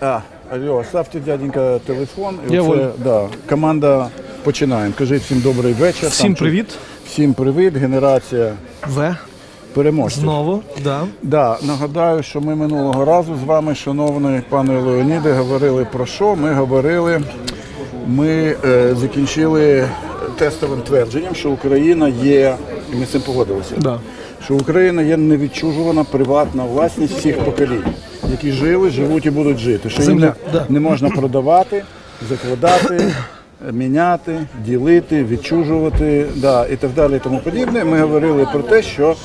А, алло, ставте дяденька телефон. І Я оце, да, команда починаємо. Кажіть всім добрий вечір. Всім Там привіт. Всім привіт, генерація В. переможців. Знову, да. Да, нагадаю, що ми минулого разу з вами, шановний пане Леоніде, говорили про що? Ми говорили, ми е, закінчили тестовим твердженням, що Україна є, і ми з цим погодилися, Да. Що Україна є невідчужувана приватна власність всіх поколінь, які жили, живуть і будуть жити. Що їм Земля, не, да. не можна продавати, закладати. Міняти, ділити, відчужувати, да, і так далі, і тому подібне. Ми говорили про те, що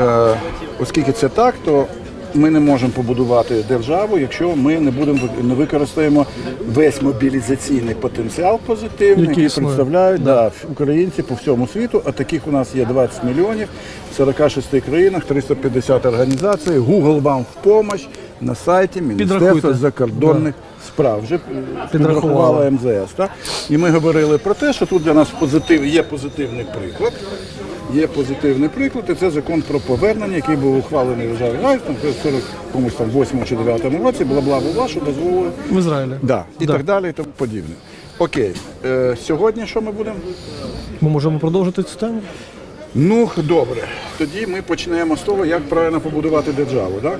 Е, оскільки це так, то ми не можемо побудувати державу, якщо ми не будемо не використаємо весь мобілізаційний потенціал позитивний, Який представляють да. українці по всьому світу. А таких у нас є 20 мільйонів в 46 країнах, 350 організацій. Google вам в помощь на сайті Міністерства закордонних справ. Вже підрахувала МЗС. Так? І ми говорили про те, що тут для нас позитив, є позитивний приклад. Є позитивний приклад, і це закон про повернення, який був ухвалений в там, в 40 комусь там 8 чи 9 році, бла бла бла, що дозволили. В Ізраїлі. Да, і Да. так далі, і тому подібне. Окей, е, сьогодні що ми будемо? Ми можемо продовжити цю тему. Ну, добре. Тоді ми почнемо з того, як правильно побудувати державу. Да?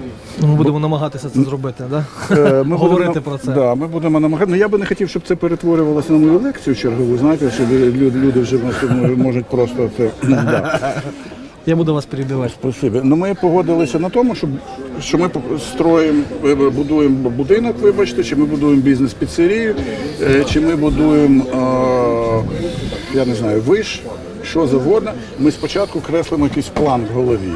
Ми будемо намагатися це зробити, да? Е, Ми Говорити будемо, про це. Да, ми будемо намагатися. Ну я би не хотів, щоб це перетворювалося на мою лекцію чергову. Знаєте, що люди, люди вже можуть просто це. Да. Я буду вас перебивати. Спасибі. Ну ми погодилися на тому, що, що ми строїмо, е, будуємо будинок, вибачте, чи ми будуємо бізнес-піцерію, е, чи ми будуємо, е, я не знаю, виш, що завгодно. Ми спочатку креслимо якийсь план в голові.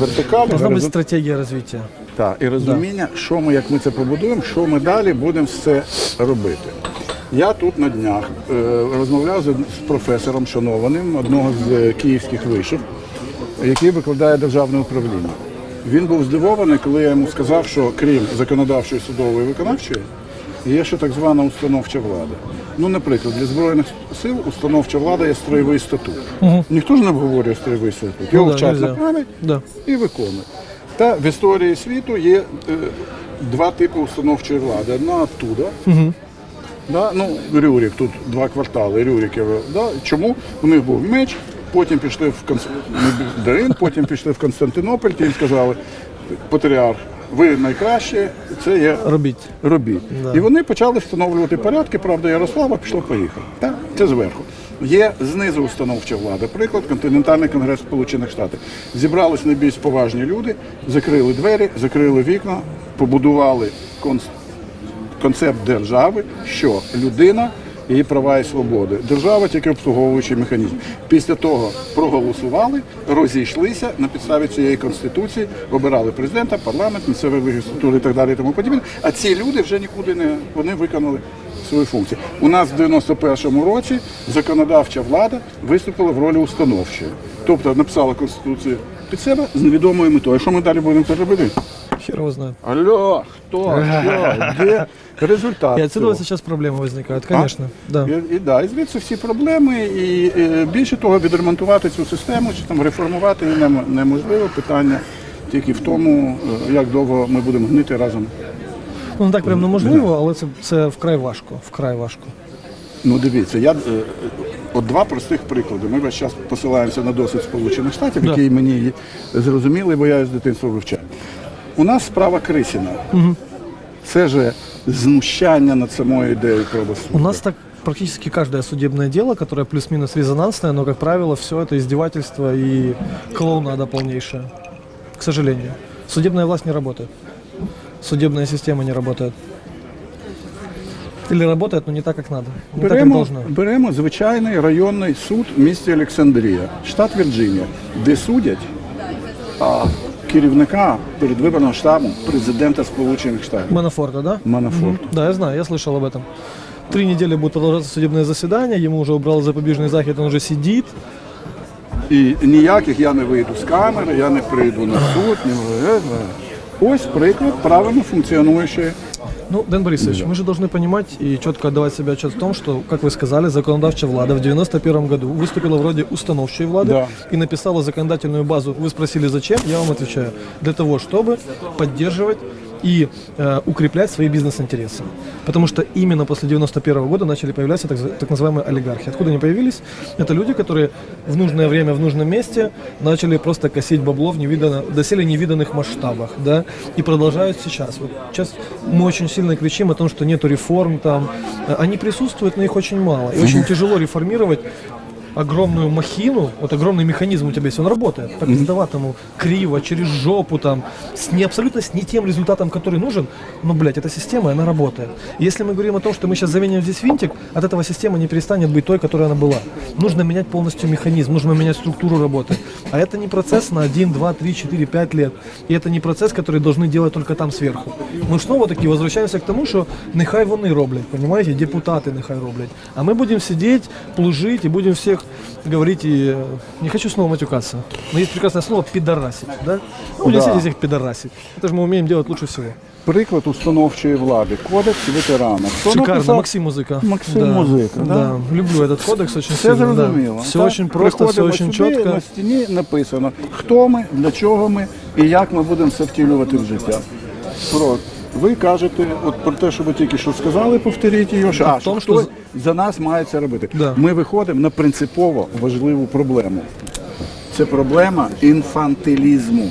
Вертикально, Должна бути горизон- стратегія розвитку. так, і розуміння, що ми, як ми це побудуємо, що ми далі будемо все робити. Я тут на днях е, розмовляв з, з професором шанованим одного з е, київських вишів, який викладає державне управління. Він був здивований, коли я йому сказав, що крім законодавчої, судової і виконавчої, є ще так звана установча влада. Ну, наприклад, для Збройних сил установча влада є строєвий статут. Ніхто ж не обговорює строєвий статут. Його Ну да, вчать на пам'ять Да. і виконує. Та в історії світу є е, два типи установчої влади. Одна оттуда. Да? Ну, Рюрік, тут два квартали Рюріків. Да? Чому? У них був меч, потім пішли в Конс... Дарин, потім пішли в Константинополь, і їм сказали, патріарх, ви найкраще, це є Робіть. робіть. І вони почали встановлювати порядки, правда, Ярослава пішло поїхав. Так? Це зверху. Є знизу установча влада. Приклад континентальний конгрес Сполучених Штатів. Зібрались найбільш поважні люди, закрили двері, закрили вікна, побудували конс- концепт держави, що людина. Її права і свободи. Держава тільки обслуговуючий механізм. Після того проголосували, розійшлися на підставі цієї конституції, обирали президента, парламент, місцеві легіслатури і так далі. І тому подібне. А ці люди вже нікуди не вони виконали свою функцію. У нас в 91-му році законодавча влада виступила в ролі установчої, тобто написала конституцію під себе з невідомою метою. Що ми далі будемо це робити? Хер его знает. Алло, хто, що, де результат? Отсюда цього? сейчас проблемы возникают, конечно. Да. І, і, да, і звідси всі проблеми, і, е, більше того, відремонтувати цю систему чи там реформувати її нем- неможливо. Питання тільки в тому, е, як довго ми будемо гнити разом. Ну, не так прям неможливо, але це, це вкрай важко. Вкрай важко. Ну дивіться, я е, от два простих приклади. Ми весь час посилаємося на досвід Сполучених Штатів, Да. який мені зрозумілий, бо я з дитинства вивчаю. У нас справа Крисіна. Це же знущання над самою ідеєю правосуддя. У нас так практически каждое судебное дело, которое плюс-минус резонансное, но, как правило, все это издевательство и клоунада полнейшая. К сожалению. Судебная власть не работает. Судебная система не работает. Или работает, но не так, как надо. Не так, как Беремо, должно. беремо звичайний районний суд в місті Олександрія, штат Вірджинія, де судять а, керівника передвиборного штабу президента Сполучених Штатів Манафорта, да? Манафорта. Да, я знаю, я слышал об этом. Три недели будет продолжаться судебное заседание, ему уже убрал запобежный захід, он уже сидит. І ніяких я не вийду з камери, я не прийду на суд. Ні... е, е. Ось приклад правильно функціонуючої. Ну, Дэн Борисович, мы же должны понимать и четко отдавать себе отчет в том, что, как вы сказали, законодавчая влада в 91 году выступила вроде установчей влады Да. и написала законодательную базу. Вы спросили, зачем? Я вам отвечаю. Для того, чтобы поддерживать и э, укреплять свои бизнес-интересы. Потому что именно после 91 года начали появляться так, за- так называемые олигархи. Откуда они появились? Это люди, которые в нужное время, в нужном месте начали просто косить бабло в невиданно, доселе невиданных масштабах, да, и продолжают сейчас. Вот сейчас мы очень сильно кричим о том, что нету реформ там. Э, Они присутствуют, но их очень мало. И очень тяжело реформировать огромную махину, вот огромный механизм у тебя есть, он работает. Так сдаватому криво, через жопу там, с не абсолютно с не тем результатом, который нужен, но, блядь, эта система, она работает. Если мы говорим о том, что мы сейчас заменим здесь винтик, от этого система не перестанет быть той, которой она была. Нужно менять полностью механизм, нужно менять структуру работы. А это не процесс на 1, 2, 3, 4, 5 лет. И это не процесс, который должны делать только там сверху. Мы снова таки возвращаемся к тому, что нехай вони роблять, понимаете, депутаты нехай роблять. А мы будем сидеть, плужить и будем всех говорить и... э, Не хочу снова матюкаться, но есть прекрасное слово «пидорасить», да? Ну, не Да. сидеть всех пидорасить. Это же мы умеем делать лучше всего. Приклад установчої влади. Кодекс ветерана. Хто Шикарно, написав? Максим Музыка. Максим да, Музика, да? Да. люблю этот кодекс очень Все сильно. да. зрозуміло. Все так? очень просто, все Приходимо очень сюди, четко. На стіні написано, хто ми, для чого ми і як ми будемо це втілювати в життя. Про ви кажете, от про те, що ви тільки що сказали, повторіть його, що, а, що хтось за нас має це робити. Да. Ми виходимо на принципово важливу проблему. Це проблема інфантилізму.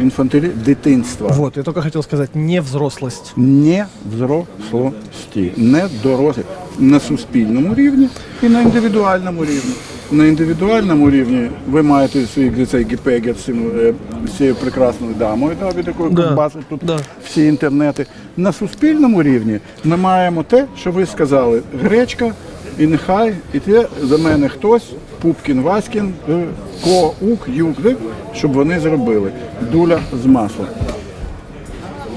Інфантилі... дитинства. Вот, я только хотел сказать, не взрослость. не взрослості, не дорослі на суспільному рівні і на індивідуальному рівні. На індивідуальному рівні ви маєте свій цей гіпегет з цим, е, з цією прекрасною дамою, да, від якої Да, ковбасить тут да. всі інтернети. На суспільному рівні ми маємо те, що ви сказали, гречка, і нехай, і те за мене хтось, Пупкін, Васькін, е, Ко, Ук, Юк, щоб вони зробили. Дуля з масла.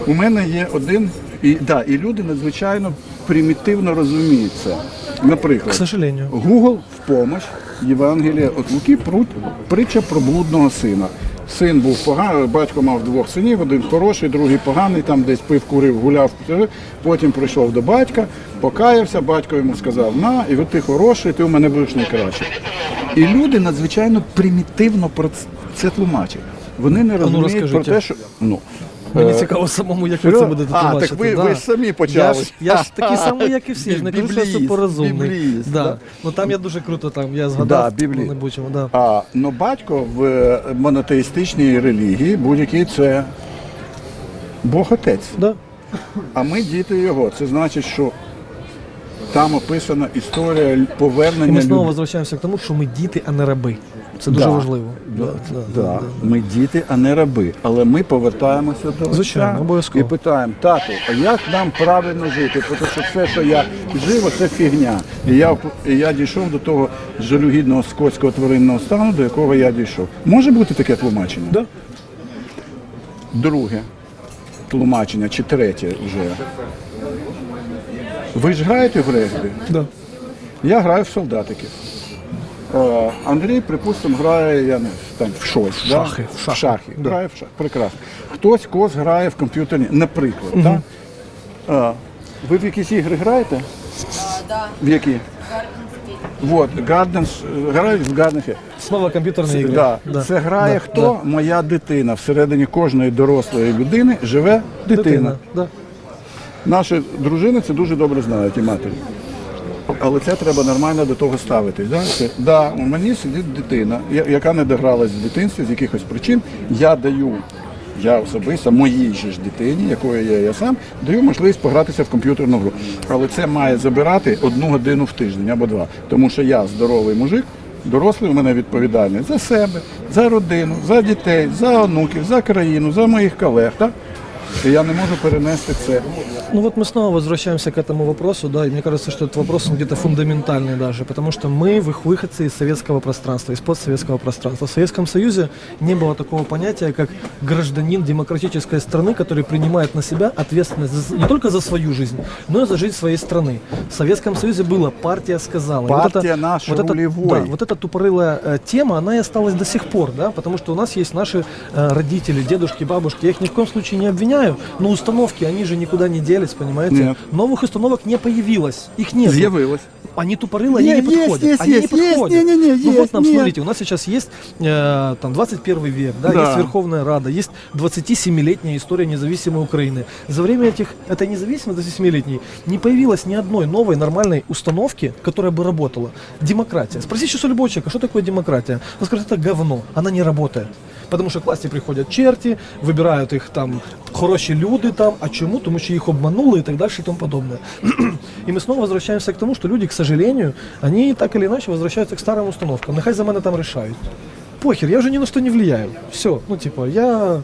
У мене є один, і, да, і люди надзвичайно примітивно розуміють це. К Наприклад, сожалению. Google в помощь Євангелія от Луки притча про блудного сина. Син був поганий, батько мав двох синів, один хороший, другий поганий, там десь пив, курив, гуляв, потім прийшов до батька, покаявся, батько йому сказав, на, і от ти хороший, ти у мене будеш найкращий. І люди надзвичайно примітивно про це тлумачать. Вони не розуміють про те, що ну, Мені е, цікаво самому, як ви це будете А, так ви- да. ви ж самі Я почали. ж, я ж такий самий, як і всі. ж Не кажу, що я суперрозумний. бібліїст, Да. да. Ну там я дуже круто, там я згадав, Да, не будемо, да. А, ну батько в е, монотеїстичній релігії будь-який це Бог Отець. Да. А ми діти його. Це значить, що там описана історія л- І повернення ми знову возвращаємося к тому, що ми діти, а не раби. Це дуже Да. важливо. Да, Да, да, да. Ми діти, а не раби. Але ми повертаємося до Звичайно, обов'язково. і питаємо, тату, а як нам правильно жити? Тому що все, що я жив, це фігня. І я, і я дійшов до того жалюгідного скотського тваринного стану, до якого я дійшов. Може бути таке тлумачення? Да. Друге тлумачення, чи третє вже. Ви ж граєте в регбі? Да. Я граю в солдатиків. Е, Андрій, припустимо, грає я не, там, в щось. да? шахи, в шахи. В шахи. Да. Грає в шахи. Прекрасно. Хтось когось грає в комп'ютерні, наприклад. так? А, ви в якісь ігри граєте? Да, В які? Вот, Gardens, е, грають в Gardens. Снова комп'ютерні ігри. Да. Да. Це грає Да, хто? Моя дитина. Всередині кожної дорослої людини живе дитина. Дитина. Да. Наші дружини це дуже добре знають і матері. Але це треба нормально до того ставитись. Да? Це, да, у мені сидить дитина, яка не догралась в дитинстві з якихось причин. Я даю, я особисто моїй же ж дитині, якою я, я сам, даю можливість погратися в комп'ютерну гру. Але це має забирати одну годину в тиждень або два. Тому що я здоровий мужик, дорослий у мене відповідальний за себе, за родину, за дітей, за онуків, за країну, за моїх колег. Так? І я не можу перенести це. Ну вот мы снова возвращаемся к этому вопросу, да, и мне кажется, что этот вопрос он где-то фундаментальный даже, потому что мы вы- выходцы из советского пространства, из постсоветского пространства. В Советском Союзе не было такого понятия, как гражданин демократической страны, который принимает на себя ответственность за- не только за свою жизнь, но и за жизнь своей страны. В Советском Союзе было партия сказала. И Партия вот это, рулевой. да, вот эта тупорылая э, тема, она и осталась до сих пор, да, потому что у нас есть наши э, родители, дедушки, бабушки. Я их ни в коем случае не обвиняю, но установки, они же никуда не делись, понимаете? Нет. Новых установок не появилось, их нет. З'явилось. они тупорылые, они Е- не есть, подходят. есть, они есть, не есть, подходят. не-не-не, ну есть, вот нам, нет. смотрите, у нас сейчас есть э, там 21 век, да, Да. есть Верховная Рада, есть 27-летняя история независимой Украины. За время этих, этой независимой 27-летней не появилось ни одной новой нормальной установки, которая бы работала. Демократия. Спроси сейчас у любого человека, что такое демократия? Он скажет, это говно, она не работает. Потому що к власті приходять черті, вибирають їх там хороші люди там, а чому? Тому що їх обманули і так далі і тому подобное. И мы снова возвращаемся к тому, что люди, к сожалению, они так или иначе возвращаются к старым установкам. Нехай за мене там решають. Похер, я вже ні на що не влияю. Все, ну типа, я...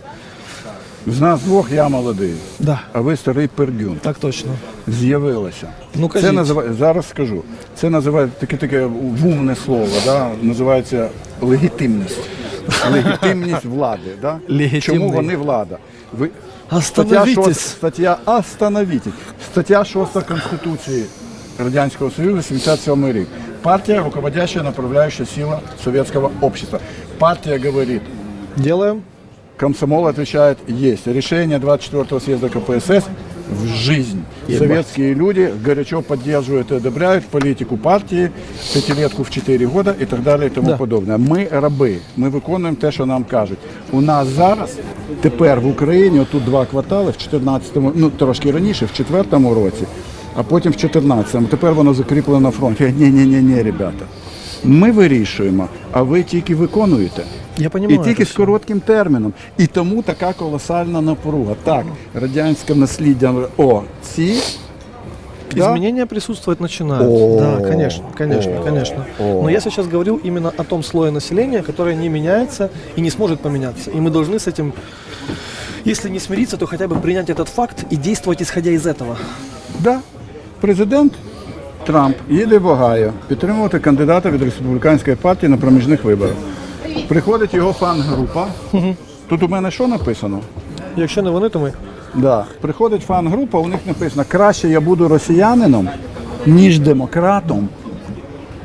З нас двох я молодий, Да, а ви старий пердюн. так точно. З'явилося. Ну, це називає зараз скажу. Це називає таке таке вумне слово, да? називається легітимність. Легітимність влади. Да? Чому вони влада? Ви Остановитесь. Стаття 6, стаття «Остановитесь». Стаття 6 Конституції Радянського Союзу, 77 рік. Партия, руководящая, направляющая сила советского общества. Партия говорит, Делаем. Комсомол отвечает, есть. Решение 24-го съезда КПСС в жизнь. Советские люди горячо поддерживают и одобряют политику партии, пятилетку в 4 года и так далее и тому Да. подобное. Ми раби, ми виконуємо те, що нам кажуть. У нас зараз, тепер в Україні, отут два квартали, в 14-му, ну трошки раніше, в 4-му році, а потім в 14-му. Тепер воно закріплено на фронті. Ні, ні, ні, ні, ребята. Ми вирішуємо, а ви тільки виконуєте. Я І понимаю. тільки это з всё. коротким терміном. І тому така колосальна напруга. Так, радянське насліддя. О, ці. да, Изменения присутствовать начинают. О, да, конечно, конечно, о, конечно. о. Но я сейчас говорил именно о том слое населения, которое не меняется и не сможет поменяться. И мы должны с этим, если не смириться, то хотя бы принять этот факт и действовать исходя из этого. Да. Президент Трамп їде в Огайо підтримувати кандидата від республіканської партії на проміжних виборах. Приходить його фан-група. Тут у мене що написано? Якщо не вони, то ми. Да. Приходить фан-група, у них написано, краще я буду росіянином, ніж демократом.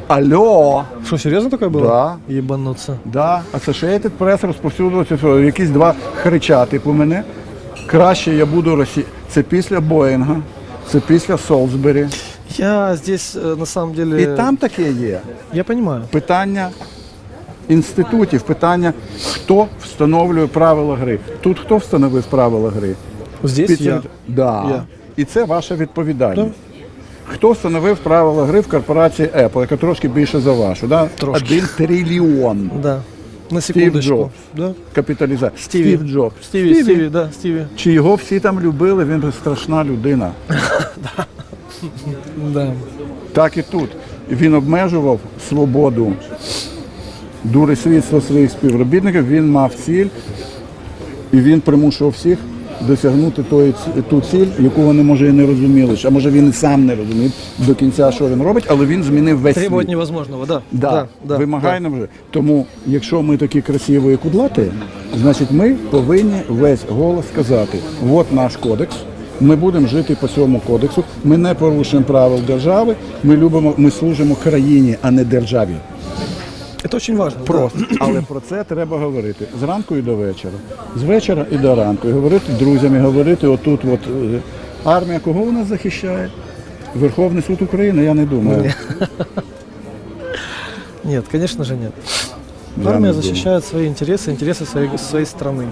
Алло! Що, серйозно таке було? Да. Єбануться. Да, Associated Press розповсюдилося, що якісь два хрича, типу мене. Краще я буду Росі... Це після Боїнга, це після Солсбері. Я здесь, э, на самом деле... І там таке є. Я понимаю. Питання інститутів, питання, хто встановлює правила гри. Тут хто встановив правила гри? Здесь Під- я. Да. Я. І це ваша відповідальність. Хто встановив правила гри в корпорації Apple, яка трошки більше за вашу? Да? Трошки. Один трильйон Да. На секундочку. Джобс. Да? капіталізація. Стіві. Стів Джобс. Стіві, Стіві, да, Стіві. Чи його всі там любили, він страшна людина. Да. Так і тут. Він обмежував свободу дурисвітства своїх співробітників, він мав ціль, і він примушував всіх досягнути ці- ту ціль, яку вони, може, і не розуміли. А може він і сам не розумів до кінця, що він робить, але він змінив весь світ. невозможного, да. Да, да, да, вимагай нам вже. Тому, якщо ми такі красиві і кудлаті, значить ми повинні весь голос сказати: от наш кодекс. Ми будемо жити по цьому кодексу. Ми не порушуємо правил держави. Ми любимо, ми служимо країні, а не державі. Это очень важно. да. Просто, але про це треба говорити зранку і до вечора, з вечора і до ранку. І говорити друзям, і говорити отут. От е, армія кого у нас захищає? Верховний суд України, я не думаю. Нет, конечно же нет. Я не Армия думаю. защищает свои интересы, интересы своей, своей страны.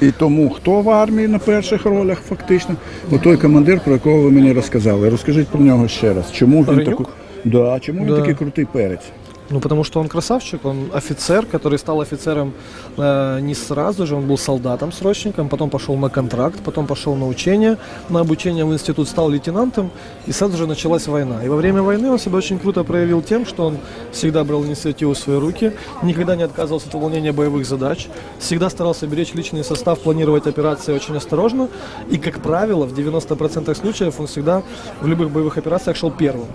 І тому хто в армії на перших ролях фактично? О той командир, про якого ви мені розказали. Розкажіть про нього ще раз. Чому він Паренюк? таку... да, чому він Да. такий крутий перець? Ну, потому что он красавчик, он офицер, который стал офицером э, не сразу же, он был солдатом, срочником, потом пошел на контракт, потом пошел на учение, на обучение в институт стал лейтенантом, и сразу же началась война. И во время войны он себя очень круто проявил тем, что он всегда брал инициативу в свои руки, никогда не отказывался от выполнения боевых задач, всегда старался беречь личный состав, планировать операции очень осторожно, и, как правило, в 90% случаев он всегда в любых боевых операциях шел первым.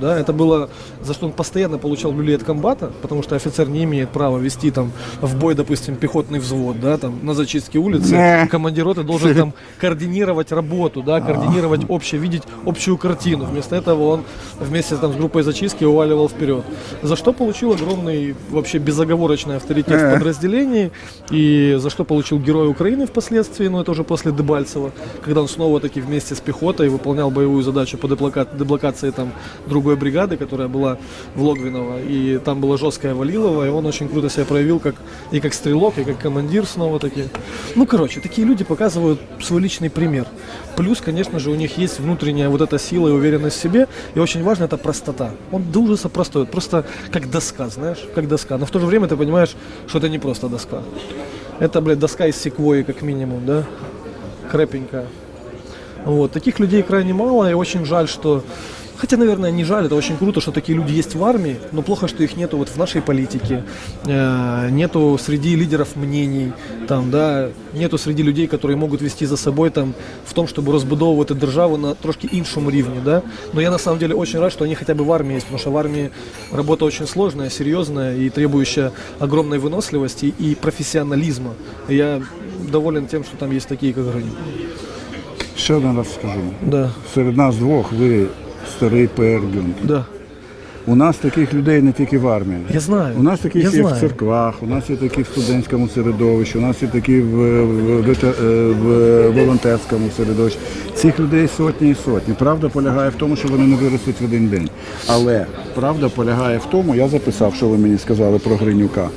Да, это было за что он постоянно получал люлей от комбата, потому что офицер не имеет права вести там в бой, допустим, пехотный взвод, да, там на зачистке улицы. Командир роты должен там координировать работу, да, координировать общее, видеть общую картину. Вместо этого он вместе там с группой зачистки уваливал вперед. За что получил огромный вообще безоговорочный авторитет в подразделении и за что получил Герой Украины впоследствии, но это уже после Дебальцева, когда он снова таки вместе с пехотой выполнял боевую задачу по деблока- деблокации там друг другой бригады, которая была в Логвиново, и там была жесткая Валилова, и он очень круто себя проявил как и как стрелок, и как командир снова таки. Ну, короче, такие люди показывают свой личный пример. Плюс, конечно же, у них есть внутренняя вот эта сила и уверенность в себе, и очень важно это простота. Он до ужаса простой, просто как доска, знаешь, как доска. Но в то же время ты понимаешь, что это не просто доска. Это, блядь, доска из секвои, как минимум, да? Крепенькая. Вот. Таких людей крайне мало, и очень жаль, что... Хотя, наверное, не жаль, это очень круто, что такие люди есть в армии, но плохо, что их нету вот в нашей политике, э, нету среди лидеров мнений, там, да, нету среди людей, которые могут вести за собой там в том, чтобы розбудовувати державу на трошки іншому рівні, да. Но я на самом деле очень рад, что они хотя бы в армии есть, потому что в армии работа очень сложная, серьезная и требующая огромной выносливости и профессионализма. И я доволен тем, что там есть такие, как Гранит. Ще один раз скажу. Да, Серед нас двох ви старий ПР да. У нас таких людей не тільки в армії. Я знаю. У нас такі я є в церквах, у нас є такі в студентському середовищі, у нас є такі в, в, в, е, в волонтерському середовищі. Цих людей сотні і сотні. Правда полягає в тому, що вони не виростуть в один день. Але правда полягає в тому, я записав, що ви мені сказали про Гринюка.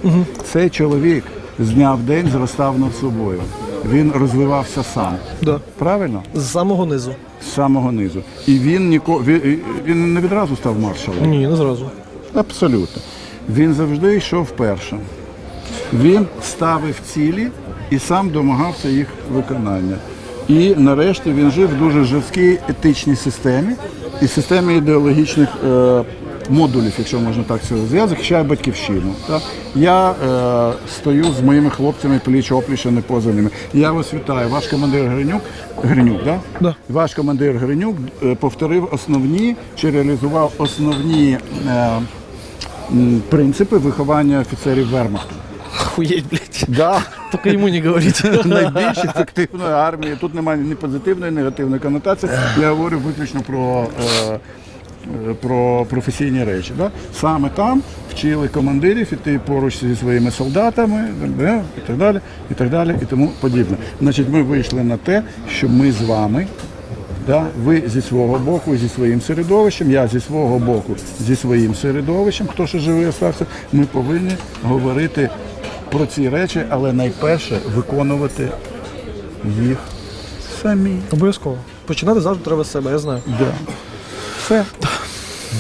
Цей чоловік з дня в день зростав над собою. Він розвивався сам. Да. Правильно? З самого низу. З самого низу. І він ніко він, не відразу став маршалом. Ні, не зразу. Абсолютно. Він завжди йшов першим. Він ставив цілі і сам домагався їх виконання. І нарешті він жив в дуже жорсткій етичній системі і системі ідеологічних е, модулів, якщо можна так сказати. Я захищаю батьківщину. Так? Я е, стою з моїми хлопцями пліч опліч, а не поза ними. Я вас вітаю. Ваш командир Гринюк, Гринюк, да? Да. Ваш командир Гринюк е, повторив основні чи реалізував основні. Е, принципи виховання офіцерів Вермахту. Охуеть, блядь. Да. Только ему не говорите. Найбільш ефективної армії. Тут немає ні позитивної, ні негативної конотації. Я говорю виключно про, е, про професійні речі. Да? Саме там вчили командирів іти поруч зі своїми солдатами да, і так далі, і так далі, і тому подібне. Значить, ми вийшли на те, що ми з вами. Да? Ви зі свого боку, зі своїм середовищем, я зі свого боку, зі своїм середовищем, хто ще живий остався, ми повинні говорити про ці речі, але найперше виконувати їх самі. Обов'язково. Починати завжди треба з себе, я знаю. Да. Все.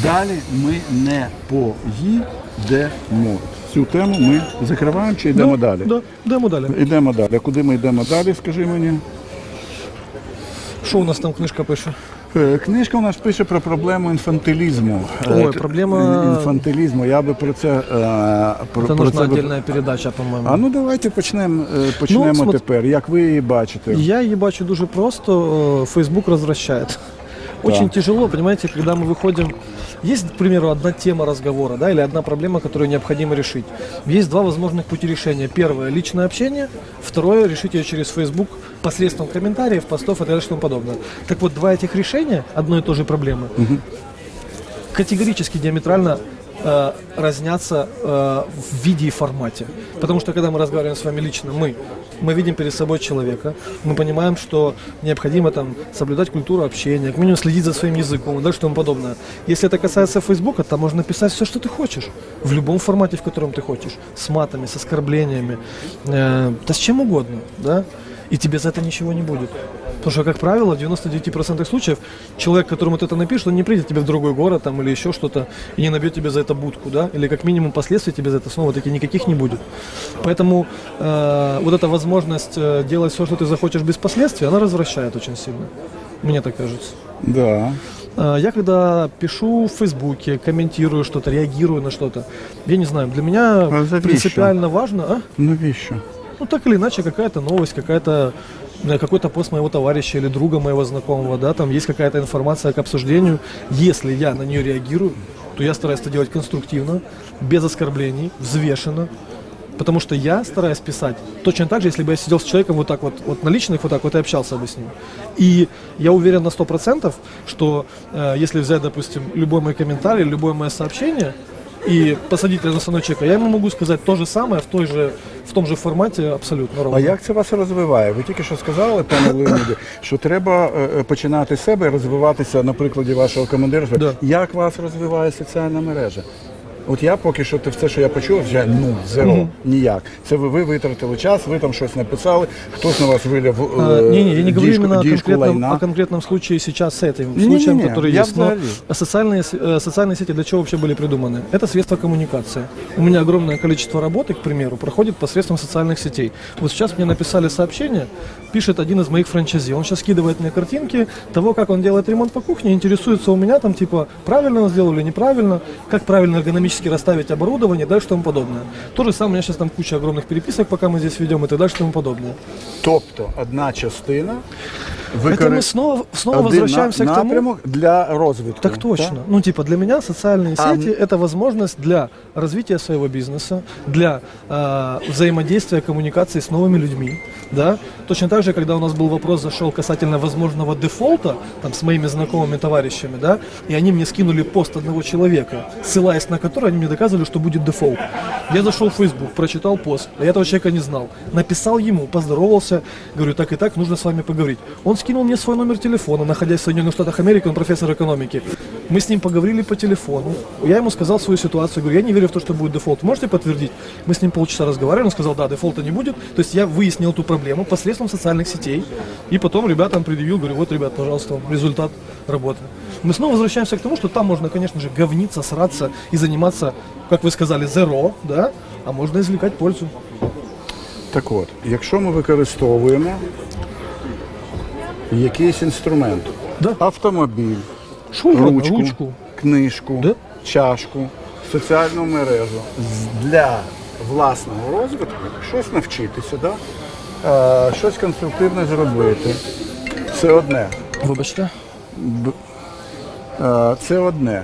Далі ми не поїдемо. Цю тему ми закриваємо чи йдемо Ну, далі? Да, йдемо далі. Йдемо далі. Куди ми йдемо далі, скажи мені? Що у нас там книжка пише? Е, Книжка у нас пише про проблему інфантилізму. Ой, Е, проблема- інфантилізму. Я би про це е, про, Це про це би- передача, по-моєму. А ну давайте почнемо е, почнемо Ну, тепер. Як ви її бачите? Я її бачу дуже просто. э, Facebook Очень тяжело, понимаете, когда мы выходим. Есть, к примеру, одна тема разговора, да, или одна проблема, которую необходимо решить. Есть два возможных пути решения. Первое личное общение, второе решить ее через Facebook посредством комментариев, постов и так далее и тому подобное. Так вот, два этих решения одной и той же проблемы категорически диаметрально э, разнятся э, в виде и формате. Потому что когда мы разговариваем с вами лично, мы, мы видим перед собой человека, мы понимаем, что необходимо там соблюдать культуру общения, как минимум следить за своим языком и дальше тому подобное. Если это касается Фейсбука, там можно писать все, что ты хочешь, в любом формате, в котором ты хочешь, с матами, с оскорблениями, э, да с чем угодно, да, и тебе за это ничего не будет. Потому что, как правило, в 99% случаев человек, которому ты это напишешь, он не придет тебе в другой город там, или еще что-то и не набьет тебе за это будку, да, или как минимум последствий тебе за это снова таки никаких не будет. Поэтому э, вот эта возможность э, делать все, что ты захочешь без последствий, она развращает очень сильно. Мне так кажется. Да. Э, Я когда пишу в Фейсбуке, комментирую что-то, реагирую на что-то, я не знаю, для меня А принципиально важно, а? Навіщо? Ну, так или иначе, какая-то новость, какая-то э, какой-то пост моего товарища или друга моего знакомого, да, там есть какая-то информация к обсуждению. Если я на нее реагирую, то я стараюсь это делать конструктивно, без оскорблений, взвешенно. Потому что я стараюсь писать точно так же, если бы я сидел с человеком вот так вот, вот на личных вот так вот и общался бы с ним. И я уверен на 100%, что э, если взять, допустим, любой мой комментарий, любое мое сообщение, и посадить рядом со мной человека, я ему могу сказать то же самое в, той же, в том же формате абсолютно ровно. А як це вас розвиває? Ви тільки що сказали, пане Леоніді, що треба е, е, починати з себе, розвиватися на прикладі вашого командирства. Да. Як вас розвиває соціальна мережа? От я поки що те все, що я почув, вже ну зеро, ніяк. Це ви, ви витратили час, ви там щось написали, хтось на вас виляв А, е, Не-не, я не говорю діжку, именно о діжку конкретном, лайна. о конкретном случае сейчас с этим Не-не-не, случаем, который я есть. Но взагалі. социальные, с- э, социальные сети для чего вообще были придуманы? Это средство коммуникации. У меня огромное количество работы, к примеру, проходит посредством социальных сетей. Вот сейчас мне написали сообщение, пишет один из моих франчайзи. Он сейчас скидывает мне картинки того, как он делает ремонт по кухне, интересуется у меня там, типа, правильно он сделал или неправильно, как правильно эргономически расставить оборудование и дальше тому подобное. То же самое, у меня сейчас там куча огромных переписок, пока мы здесь ведем, и так дальше тому подобное. Тобто одна частина Это мы снова, снова возвращаемся на- к тому, напрямок для розвитку. Так точно. Ну, типа, для меня социальные А, сети это возможность для развития своего бизнеса, для э, взаимодействия, коммуникации с новыми людьми. Да? Точно так же, когда у нас был вопрос зашел касательно возможного дефолта, там, с моими знакомыми товарищами, да, и они мне скинули пост одного человека, ссылаясь на который они мне доказывали, что будет дефолт. Я зашел в Facebook, прочитал пост, а я этого человека не знал. Написал ему, поздоровался, говорю, так и так, нужно с вами поговорить. Он скинул мне свой номер телефона, находясь в Соединенных Штатах Америки, он профессор экономики. Мы с ним поговорили по телефону. Я ему сказал свою ситуацию, говорю, я не верю в то, что будет дефолт. Можете подтвердить? Мы с ним полчаса разговаривали, он сказал, да, дефолта не будет. То есть я выяснил эту проблему посредством социальных сетей. И потом ребятам предъявил, говорю, вот, ребят, пожалуйста, результат работы. Мы снова возвращаемся к тому, что там можно, конечно же, говниться, сраться и заниматься, как вы сказали, зеро, да, а можно извлекать пользу. Так от, якщо ми використовуємо якийсь інструмент, Да. автомобіль, угодно, ручку, ручку. книжку, Да. чашку, соціальну мережу з- для власного розвитку, щось навчитися, да? е, щось конструктивне зробити. Це одне. Вибачте. Е, Це одне.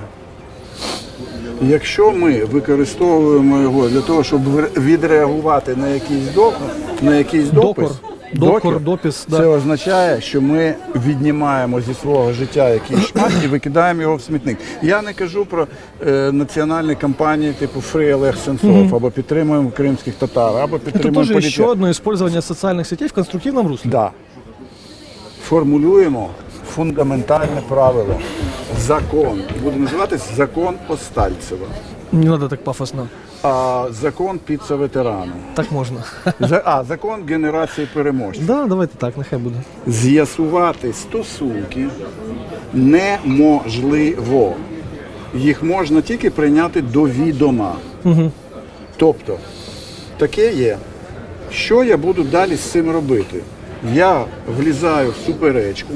Якщо ми використовуємо його для того, щоб вре- відреагувати на якийсь допис, на якийсь допис, Докор. Докор, допис, да. це означає, що ми віднімаємо зі свого життя якийсь шмат і викидаємо його в смітник. Я не кажу про е, національні кампанії типу Фрі Олег Сенцов, або підтримуємо кримських татар, або Это підтримуємо тоже політик. еще одно использование социальных сетей в конструктивном русле. Да. Формулюємо фундаментальне правило. Закон. Буде називатись закон Остальцева. Не надо так пафосно. А закон піца ветерану. Так можно. За- А, закон генерації переможців. Да, давайте так, нехай буде. З'ясувати стосунки неможливо. Їх можна тільки прийняти до відома. Тобто, таке є. Що я буду далі з цим робити? Я влізаю в суперечку,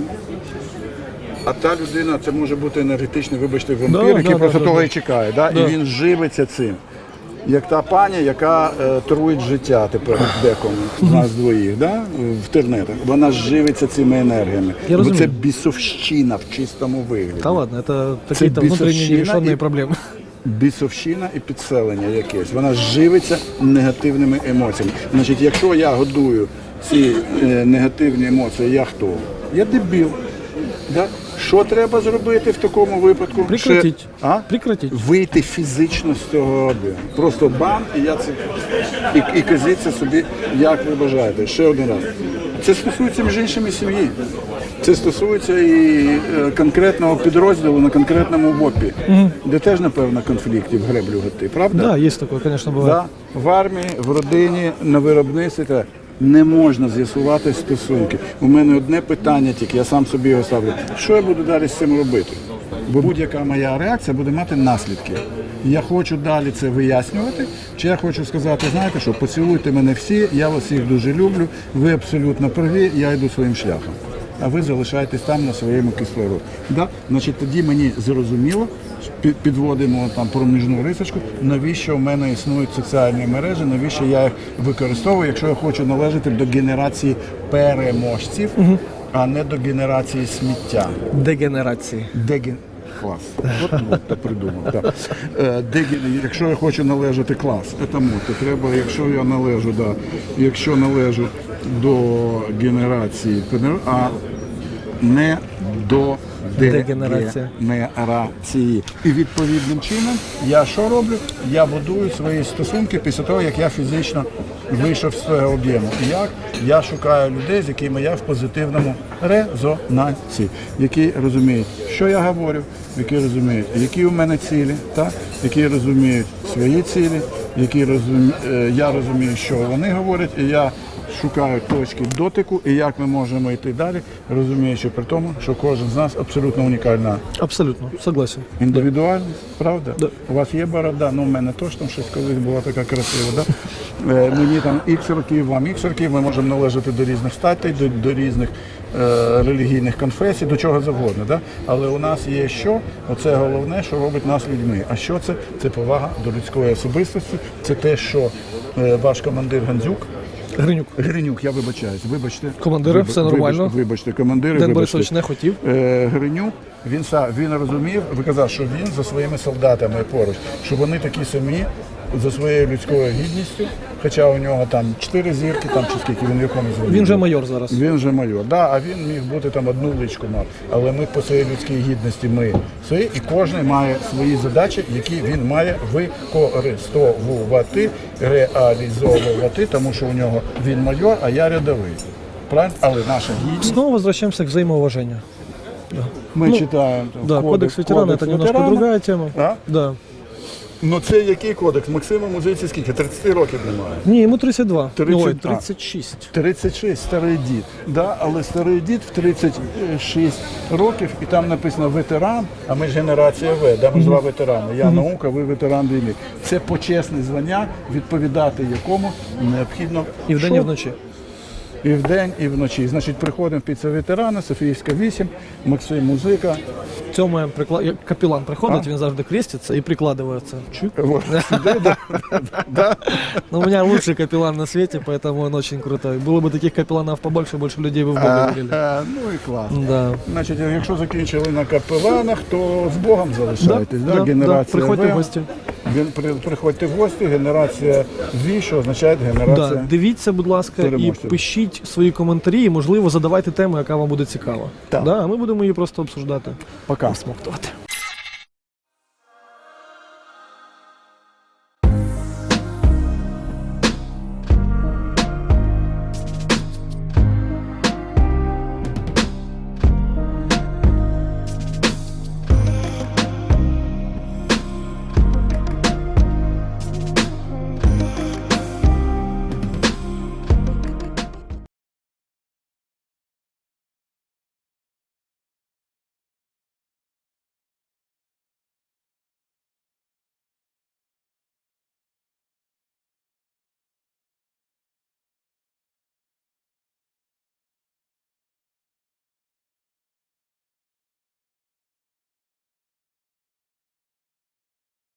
а та людина, це може бути енергетичний, вибачте, вампір, Да, який да, просто да, того да. і чекає. Да? Да. І він живиться цим. Як та пані, яка е, труїть життя тепер декому з нас двоїх, да? в тернетах. Вона живиться цими енергіями. Я Бо це розумію. бісовщина в чистому вигляді. Да ладно, это какие-то внутренние бесовщина нерешенные и- проблемы. Бісовщина і підселення якесь. Вона живиться негативними емоціями. Значить, якщо я годую ці е, негативні емоції, я хто? Я дебіл. Да? Що треба зробити в такому випадку? Прекратить. Ще- а? Прекратить. Вийти фізично з цього об'єму. Просто бам, і я це і, і казіться собі, як ви бажаєте. Ще один раз. Це стосується між іншим і сім'ї. Це стосується і е, конкретного підрозділу на конкретному ВОПі, де теж, напевно, конфліктів греблю готи, правда? Да, есть такое, конечно, бывает. Да? В армії, в родині, на виробництві та не можна з'ясувати стосунки. У мене одне питання тільки, я сам собі його ставлю. Що я буду далі з цим робити? Бо будь-яка моя реакція буде мати наслідки. Я хочу далі це вияснювати, чи я хочу сказати, знаєте що, поцілуйте мене всі, я вас всіх дуже люблю, ви абсолютно праві, я йду своїм шляхом. А ви залишаєтесь там на своєму кислороді. Да? Значить, тоді мені зрозуміло, підводимо там проміжну рисочку, навіщо в мене існують соціальні мережі, навіщо я їх використовую, якщо я хочу належати до генерації переможців, а не до генерації сміття. Дегенерации. Деген... Клас. От Мотто придумав. Так. Е, деген- Якщо я хочу належати клас, це мотто. Треба, якщо я належу, да, якщо належу до генерації, а не до Дегенерація. дегенерації. І відповідним чином я що роблю? Я будую свої стосунки після того, як я фізично вийшов з цього об'єму. І як я шукаю людей, з якими я в позитивному резонансі, які розуміють, що я говорю, які розуміють, які у мене цілі, так? які розуміють свої цілі, які розумі... е, я розумію, що вони говорять, і я шукаю точки дотику і як ми можемо йти далі, розуміючи при тому, що кожен з нас абсолютно унікальна Абсолютно, согласен. індивідуальність, правда? Да. У вас є борода, ну в мене точно щось колись була така красива. Да? Е, мені там ікс років, вам ікс років, ми можемо належати до різних статей, до, до різних е, релігійних конфесій, до чого завгодно. Да? Але у нас є що? Оце головне, що робить нас людьми. А що це? Це повага до людської особистості, це те, що е, ваш командир Гандзюк. Гринюк. Гринюк, я вибачаюсь, вибачте. Командири, все нормально. Вибачте, вибачте командири, Ден. Борисович не хотів. Е, Гринюк, він са він розумів, виказав, що він за своїми солдатами поруч, що вони такі самі за своєю людською гідністю, хоча у нього там чотири зірки, там чи скільки він в якому званні. Він же майор зараз. Він же майор, да, а він міг бути там одну личку мав. Але ми по своїй людській гідності ми свої, і кожен має свої задачі, які він має використовувати, реалізовувати, тому що у нього він майор, а я рядовий. Правильно? Але наша гідність. Снова возвращаемся к взаимоуважению. Ми Ну, читаємо там, Да, кодекс, ветерана это немножко ветерана. другая тема. А? Да. Ну це який кодекс? Максиму музиці скільки? 30 років немає. Не, ему 32. 30, Ой, а. 36. 36, старий дід. Да, але старий дід в 36 років, і там написано ветеран, а ми ж генерація В, да, ми два ветерани. Я наука, ви ветеран війни. Це почесне звання, відповідати якому необхідно И в день, и що? вночі. і вдень, і вночі. Значить, приходимо під це ветерани, Софіївська 8, Максим Музика. Тьома прикла... як капелан приходить, А? він завжди креститься і прикладывается. Чик. Вот, сюди, да. Да. Но у меня лучший капеллан на свете, поэтому он очень крутой. Было бы таких капелланов побольше, больше людей бы в Бога верили. А, Ну і клас. Да. Значить, якщо закінчили на капеланах, то з Богом залишайтесь. Да, да, Генерація да. Приходьте В. в гості. Ген- при- Приходьте в гості, генерація V, що означає генерація. Да. Дивіться, будь ласка, і переможців. пишіть свої коментарі, і, можливо, задавайте тему, яка вам буде цікава. Так. Да, а ми будемо її просто обсуждати. Пока. Смоктувати.